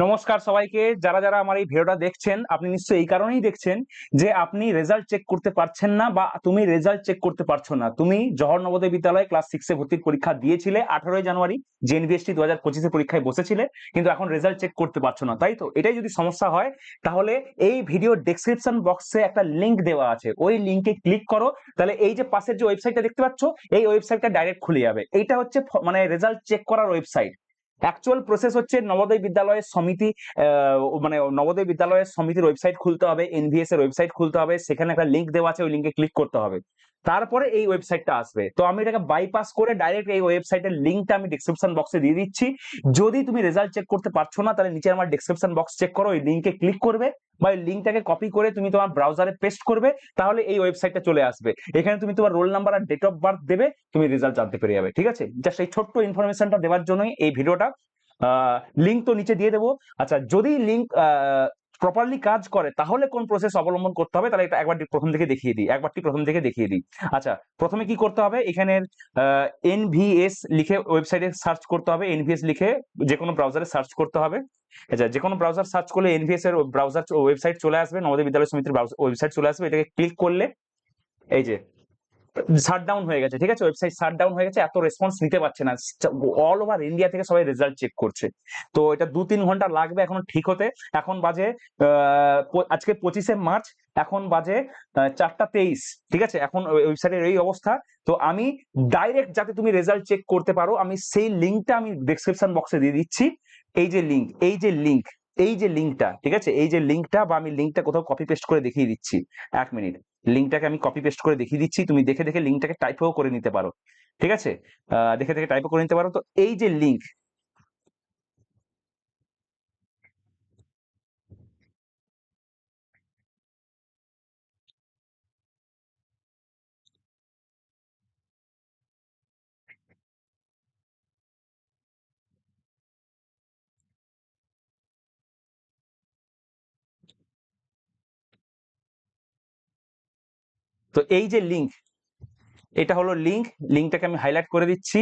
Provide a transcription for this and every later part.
নমস্কার সবাইকে। যারা যারা আমার এই ভিডিওটা দেখছেন, আপনি নিশ্চয়ই এই কারণেই দেখছেন যে আপনি রেজাল্ট চেক করতে পারছেন না বা তুমি রেজাল্ট চেক করতে পারছ না। তুমি জহর নবোদয় বিদ্যালয়ে ক্লাস সিক্সে ভর্তির পরীক্ষা দিয়েছিলে, আঠারোই জানুয়ারি জেএনবিএসটি দু হাজার পঁচিশে পরীক্ষায় বসেছিলে, কিন্তু এখন রেজাল্ট চেক করতে পারছ না। তাই তো? এটাই যদি সমস্যা হয়, তাহলে এই ভিডিও ডেসক্রিপশন বক্সে একটা লিঙ্ক দেওয়া আছে। ওই লিংকে ক্লিক করো, তাহলে এই যে পাশের যে ওয়েবসাইটটা দেখতে পাচ্ছ, এই ওয়েবসাইটটা ডাইরেক্ট খুলে যাবে। এইটা হচ্ছে মানে রেজাল্ট চেক করার ওয়েবসাইট অ্যাকচুয়াল প্রসেস হচ্ছে নবোদয় বিদ্যালয়ের সমিতি মানে নবোদয় বিদ্যালয়ের সমিতির ওয়েবসাইট খুলতে হবে এনভিএস এর ওয়েবসাইট খুলতে হবে, সেখানে একটা লিঙ্ক দেওয়া আছে, ওই লিংকে ক্লিক করতে হবে। তারপরে এই ওয়েবসাইটটা আসবে। তো আমি এটাকে বাইপাস করে ডাইরেক্ট এই ওয়েবসাইটের লিংকটা আমি ডিসক্রিপশন বক্সে দিয়ে দিচ্ছি। যদি তুমি রেজাল্ট চেক করতে পারছ না, তাহলে নিচে আমার ডিসক্রিপশন বক্স চেক করো, ওই লিংকে ক্লিক করবে বা ওই লিংকটাকে কপি করে তুমি তোমার ব্রাউজারে পেস্ট করবে, তাহলে এই ওয়েবসাইটটা চলে আসবে। এখানে তুমি তোমার রোল নাম্বার আর ডেট অফ বার্থ দেবে, তুমি রেজাল্ট জানতে পেরে যাবে, ঠিক আছে? জাস্ট এই ছোট্ট ইনফরমেশনটা দেওয়ার জন্যই এই ভিডিওটা লিংক তো নিচে দিয়ে দেবো। আচ্ছা যদি লিংক প্রপারলি কাজ করে, তাহলে কোন প্রসেস অবলম্বন করতে হবে? তাহলে এটা একবারটি প্রথম থেকে দেখিয়ে দিই, একবারটি প্রথম থেকে দেখিয়ে দিই। আচ্ছা প্রথমে কি করতে হবে? এখানের এনভিএস লিখে ওয়েবসাইটে সার্চ করতে হবে এনভিএস লিখে যে কোনো ব্রাউজারে সার্চ করতে হবে। আচ্ছা যে কোনো ব্রাউজার সার্চ করলে এনভিএস এর ব্রাউজার ওয়েবসাইট চলে আসবে নবোদয় বিদ্যালয় সমিতির ওয়েবসাইট চলে আসবে, এটাকে ক্লিক করলে, এই যে শাট ডাউন হয়ে গেছে, ঠিক আছে? ওয়েবসাইট শাট ডাউন হয়ে গেছে, এত রেসপন্স নিতে পারছে না। অল ওভার ইন্ডিয়া থেকে সবাই রেজাল্ট চেক করছে। তো এটা দু তিন ঘণ্টা লাগবে এখনও ঠিক হতে। এখন বাজে আজকে পঁচিশে মার্চ, এখন বাজে চারটা তেইশ, ঠিক আছে? এখন ওয়েবসাইটের এই অবস্থা। তো আমি ডাইরেক্ট যাতে তুমি রেজাল্ট চেক করতে পারো, আমি সেই লিঙ্কটা আমি ডেসক্রিপশন বক্সে দিয়ে দিচ্ছি। এই যে লিঙ্ক এই যে লিঙ্ক এই যে লিঙ্কটা ঠিক আছে? এই যে লিঙ্কটা বা আমি লিঙ্কটা কোথাও কপি পেস্ট করে দেখিয়ে দিচ্ছি, এক মিনিট লিঙ্কটাকে আমি কপি পেস্ট করে দেখিয়ে দিচ্ছি, তুমি দেখে দেখে লিঙ্কটাকে টাইপও করে নিতে পারো, ঠিক আছে? দেখে দেখে টাইপও করে নিতে পারো। তো এই যে লিঙ্ক তো এই যে লিঙ্ক এটা হলো লিঙ্ক লিঙ্কটাকে আমি হাইলাইট করে দিচ্ছি।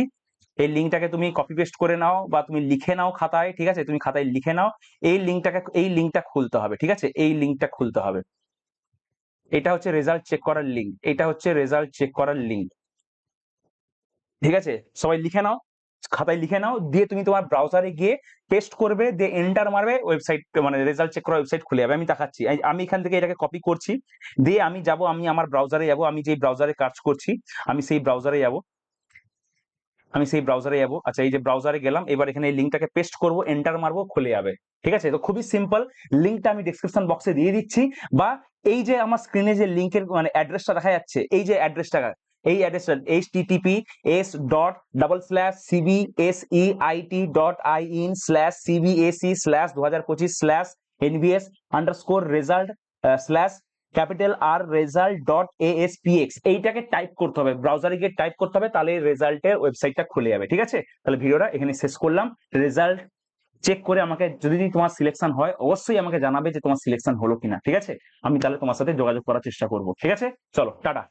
এই লিঙ্কটাকে তুমি কপি পেস্ট করে নাও বা তুমি লিখে নাও খাতায়, ঠিক আছে? তুমি খাতায় লিখে নাও। এই লিঙ্কটাকে এই লিঙ্কটা খুলতে হবে, ঠিক আছে? এই লিঙ্কটা খুলতে হবে। এটা হচ্ছে রেজাল্ট চেক করার লিঙ্ক এটা হচ্ছে রেজাল্ট চেক করার লিঙ্ক ঠিক আছে? সবাই লিখে নাও। খাতায় লিখে নাও, দিয়ে তুমি তোমার ব্রাউজারে গিয়ে পেস্ট করবে, দিয়ে এন্টার মারবে ওয়েবসাইট মানে রেজাল্ট চেক করা ওয়েবসাইট খুলে যাবে। আমি দেখাচ্ছি। আমি এখান থেকে এটাকে কপি করছি, দিয়ে আমি যাব, আমি আমার ব্রাউজারে যাব, আমি যে ব্রাউজারে কাজ করছি, আমি সেই ব্রাউজারে যাব। আমি সেই ব্রাউজারে যাব। আচ্ছা এই যে ব্রাউজারে গেলাম, এবার এখানে এই লিঙ্কটাকে পেস্ট করব এন্টার মারবো, খুলে যাবে। ঠিক আছে? তো খুবই সিম্পল লিঙ্কটা আমি ডিসক্রিপশন বক্সে দিয়ে দিচ্ছি, বা এই যে আমার স্ক্রিনে যে লিঙ্কের মানে অ্যাড্রেসটা দেখা যাচ্ছে, এই যে অ্যাড্রেসটা এই অ্যাড্রেসটা H TTP S dot double slash CBSEIT dot I in slash CBSE slash দু হাজার পঁচিশ slash NBS underscore result slash capital R result dot ASPX এইটাকে টাইপ করতে হবে ব্রাউজারে গিয়ে টাইপ করতে হবে, তাহলে রেজাল্টের ওয়েবসাইটটা খুলে যাবে, ঠিক আছে? তাহলে ভিডিওটা এখানে শেষ করলাম। রেজাল্ট চেক করে আমাকে, যদি তোমার সিলেকশন হয়, অবশ্যই আমাকে জানাবে যে তোমার সিলেকশন হলো কিনা, ঠিক আছে? আমি তাহলে তোমার সাথে যোগাযোগ করার চেষ্টা করব, ঠিক আছে? চলো, টাটা।